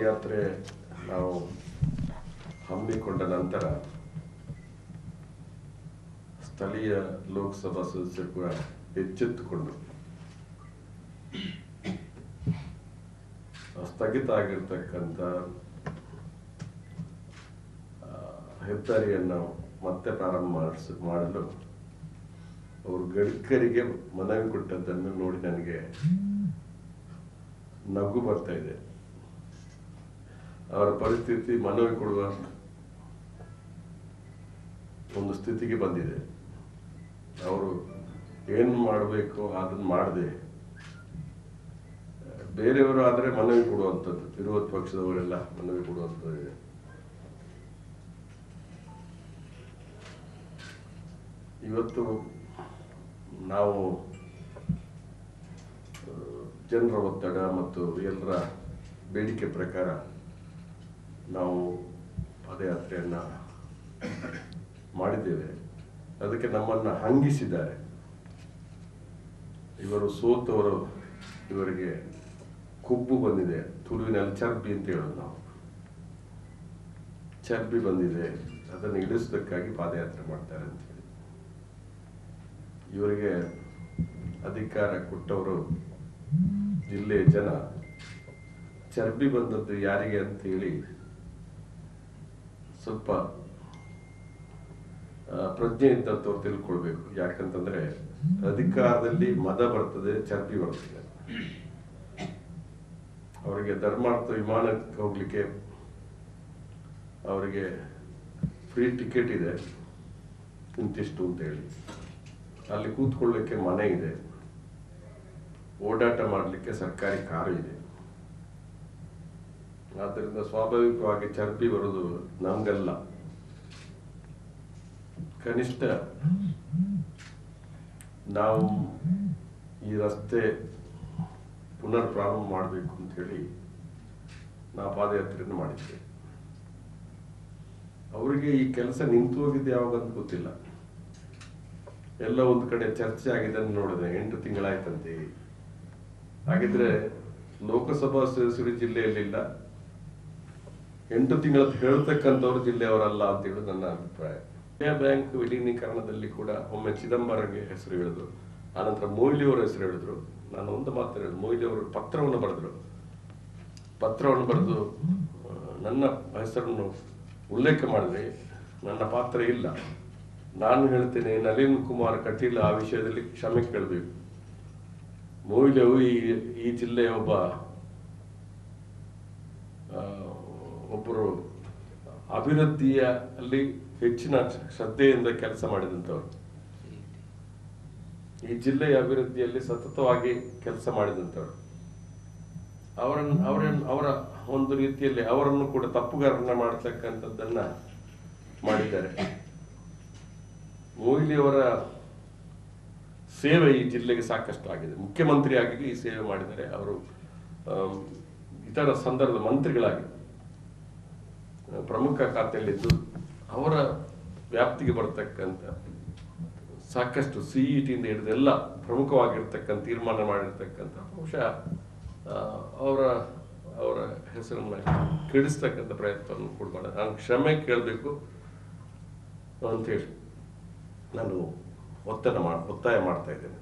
ಯಾತ್ರೆ ನಾವು ಹಮ್ಮಿಕೊಂಡ ನಂತರ ಸ್ಥಳೀಯ ಲೋಕಸಭಾ ಸದಸ್ಯರು ಕೂಡ ಎಚ್ಚೆತ್ತುಕೊಂಡು ಸ್ಥಗಿತ ಆಗಿರ್ತಕ್ಕಂಥ ಹೆದ್ದಾರಿಯನ್ನು ಮತ್ತೆ ಪ್ರಾರಂಭ ಮಾಡಿಸ, ಮಾಡಲು ಅವರು ಗಡ್ಕರಿಗೆ ಮನವಿ ಕೊಟ್ಟದ್ದನ್ನು ನೋಡಿ ನನಗೆ ನಗು ಬರ್ತಾ ಇದೆ. ಅವರ ಪರಿಸ್ಥಿತಿ ಮನವಿ ಕೊಡುವ ಒಂದು ಸ್ಥಿತಿಗೆ ಬಂದಿದೆ. ಅವರು ಏನು ಮಾಡಬೇಕು ಅದನ್ನು ಮಾಡದೆ, ಬೇರೆಯವರು ಆದರೆ ಮನವಿ ಕೊಡುವಂಥದ್ದು, ವಿರೋಧ ಪಕ್ಷದವರೆಲ್ಲ ಮನವಿ ಕೊಡುವಂಥದ್ದು ಇದೆ. ಇವತ್ತು ನಾವು ಜನರ ಒತ್ತಡ ಮತ್ತು ಎಲ್ಲರ ಬೇಡಿಕೆ ಪ್ರಕಾರ ನಾವು ಪದಯಾತ್ರೆಯನ್ನು ಮಾಡಿದ್ದೇವೆ. ಅದಕ್ಕೆ ನಮ್ಮನ್ನು ಹಂಗಿಸಿದ್ದಾರೆ. ಇವರು ಸೋತವರು, ಇವರಿಗೆ ಕೊಬ್ಬು ಬಂದಿದೆ. ತುಳುವಿನಲ್ಲಿ ಚರ್ಬಿ ಅಂತ ಹೇಳೋದು ನಾವು. ಚರ್ಬಿ ಬಂದಿದೆ. ಅದನ್ನು ಇಳಿಸೋದಕ್ಕಾಗಿ ಪಾದಯಾತ್ರೆ ಮಾಡ್ತಾರೆ ಅಂತ ಹೇಳಿ. ಇವರಿಗೆ ಅಧಿಕಾರ ಕೊಟ್ಟವರು ಜಿಲ್ಲೆಯ ಜನ. ಚರ್ಬಿ ಬಂದದ್ದು ಯಾರಿಗೆ ಅಂತ ಹೇಳಿ ಸ್ವಲ್ಪ ಪ್ರಜ್ಞೆ ಇದ್ದಂಥವ್ರು ತಿಳ್ಕೊಳ್ಬೇಕು. ಯಾಕಂತಂದ್ರೆ ಅಧಿಕಾರದಲ್ಲಿ ಮದ ಬರ್ತದೆ, ಚರ್ಬಿ ಬರ್ತದೆ. ಅವರಿಗೆ ಧರ್ಮಾರ್ಥ ವಿಮಾನಕ್ಕೆ ಹೋಗ್ಲಿಕ್ಕೆ ಅವರಿಗೆ ಫ್ರೀ ಟಿಕೆಟ್ ಇದೆ, ಇಂತಿಷ್ಟು ಅಂತ ಹೇಳಿ. ಅಲ್ಲಿ ಕೂತ್ಕೊಳ್ಳಿಕ್ಕೆ ಮನೆ ಇದೆ. ಓಡಾಟ ಮಾಡಲಿಕ್ಕೆ ಸರ್ಕಾರಿ ಕಾರು ಇದೆ. ಆದ್ದರಿಂದ ಸ್ವಾಭಾವಿಕವಾಗಿ ಚರ್ಪಿ ಬರೋದು ನಮಗಲ್ಲ. ಕನಿಷ್ಠ ನಾವು ಈ ರಸ್ತೆ ಪುನರ್ ಪ್ರಾರಂಭ ಮಾಡಬೇಕು ಅಂತ ಹೇಳಿ ನಾವು ಪಾದಯಾತ್ರೆಯನ್ನು ಮಾಡಿದ್ದೆ ಅವರಿಗೆ ಈ ಕೆಲಸ ನಿಂತು ಹೋಗಿದ್ದು ಯಾವಾಗ ಅಂತ ಗೊತ್ತಿಲ್ಲ. ಎಲ್ಲ ಒಂದು ಕಡೆ ಚರ್ಚೆ ಆಗಿದೆ ನೋಡಿದೆ. ಎಂಟು ತಿಂಗಳಾಯ್ತಂತೆ. ಹಾಗಿದ್ರೆ ಲೋಕಸಭಾ ಸದಸ್ಯರು ಜಿಲ್ಲೆಯಲ್ಲಿಲ್ಲ. ಎಂಟು ತಿಂಗಳ ಹೇಳ್ತಕ್ಕಂಥವ್ರು ಜಿಲ್ಲೆಯವರಲ್ಲ ಅಂತ ಹೇಳಿ ನನ್ನ ಅಭಿಪ್ರಾಯ. ವಿಜಯ ಬ್ಯಾಂಕ್ ವಿಲೀನೀಕರಣದಲ್ಲಿ ಕೂಡ ಒಮ್ಮೆ ಚಿದಂಬರಂಗೆ ಹೆಸರು ಹೇಳಿದ್ರು. ಆನಂತರ ಮೊಯ್ಲಿ ಅವರ ಹೆಸರು ಹೇಳಿದ್ರು. ನಾನು ಒಂದು ಮಾತು ಹೇಳಿದ್ರು ಮೊಯ್ಲಿ ಅವರು ಪತ್ರವನ್ನು ಬರೆದ್ರು. ಪತ್ರವನ್ನು ಬರೆದು, ನನ್ನ ಹೆಸರನ್ನು ಉಲ್ಲೇಖ ಮಾಡಿದ್ರೆ ನನ್ನ ಪಾತ್ರ ಇಲ್ಲ. ನಾನು ಹೇಳ್ತೇನೆ, ನಳಿನ್ ಕುಮಾರ್ ಕಟೀಲ್ ಆ ವಿಷಯದಲ್ಲಿ ಕ್ಷಮೆ ಕೇಳಬೇಕು. ಮೊಯ್ಲಿಯವರು ಈ ಈ ಜಿಲ್ಲೆಯ ಒಬ್ಬ ಆ, ಒಬ್ಬರು ಅಭಿವೃದ್ಧಿಯ ಅಲ್ಲಿ ಹೆಚ್ಚಿನ ಶ್ರದ್ಧೆಯಿಂದ ಕೆಲಸ ಮಾಡಿದಂಥವ್ರು. ಈ ಜಿಲ್ಲೆಯ ಅಭಿವೃದ್ಧಿಯಲ್ಲಿ ಸತತವಾಗಿ ಕೆಲಸ ಮಾಡಿದಂಥವ್ರು. ಅವರನ್ನು ಅವರನ್ನು, ಅವರ ಒಂದು ರೀತಿಯಲ್ಲಿ ಅವರನ್ನು ಕೂಡ ತಪ್ಪುಗಾರನ್ನ ಮಾಡತಕ್ಕಂಥದ್ದನ್ನ ಮಾಡಿದ್ದಾರೆ. ಮೊಯ್ಲಿಯವರ ಸೇವೆ ಈ ಜಿಲ್ಲೆಗೆ ಸಾಕಷ್ಟು ಆಗಿದೆ. ಮುಖ್ಯಮಂತ್ರಿಯಾಗಿ ಈ ಸೇವೆ ಮಾಡಿದ್ದಾರೆ. ಅವರು ಇತರ ಸಂದರ್ಭದ ಮಂತ್ರಿಗಳಾಗಿ ಪ್ರಮುಖ ಖಾತೆಯಲ್ಲಿದ್ದು ಅವರ ವ್ಯಾಪ್ತಿಗೆ ಬರತಕ್ಕಂಥ ಸಾಕಷ್ಟು ಸಿಇಟಿಯಿಂದ ಹಿಡಿದು ಎಲ್ಲ ಪ್ರಮುಖವಾಗಿರ್ತಕ್ಕಂಥ ತೀರ್ಮಾನ ಮಾಡಿರ್ತಕ್ಕಂಥ ಬಹುಶಃ ಅವರ ಅವರ ಹೆಸರನ್ನು ಕೆಡಿಸ್ತಕ್ಕಂಥ ಪ್ರಯತ್ನವನ್ನು ಕೂಡ ಮಾಡ ನಾನು ಕ್ಷಮೆ ಕೇಳಬೇಕು ಅಂತೇಳಿ ನಾನು ಒತ್ತಡ ಮಾ ಒತ್ತಾಯ ಮಾಡ್ತಾ ಇದ್ದೇನೆ.